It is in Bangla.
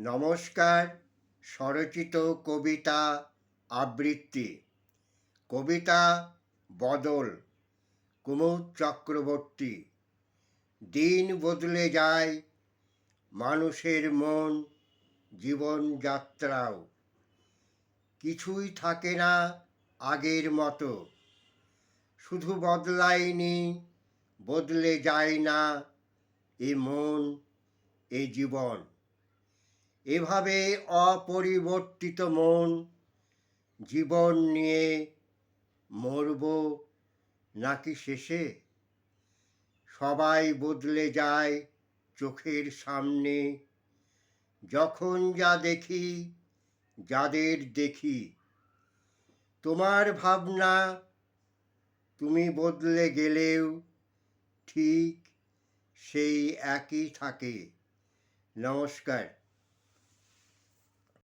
নমস্কার, স্বরচিত কবিতা আবৃত্তি। কবিতা বদল, কুমুদ চক্রবর্তী। দিন বদলে যায়, মানুষের মন জীবনযাত্রাও কিছুই থাকে না আগের মতো। শুধু বদলায়নি, বদলে যায় না এ মন, এ জীবন। এভাবে অপরিবর্তিত মন জীবন নিয়ে মরব নাকি শেষে? সবাই বদলে যায় চোখের সামনে। যখন যা দেখি, যাদের দেখি। তোমার ভাবনা তুমি বদলে গেলেও ঠিক সেই একই থাকে। নমস্কার।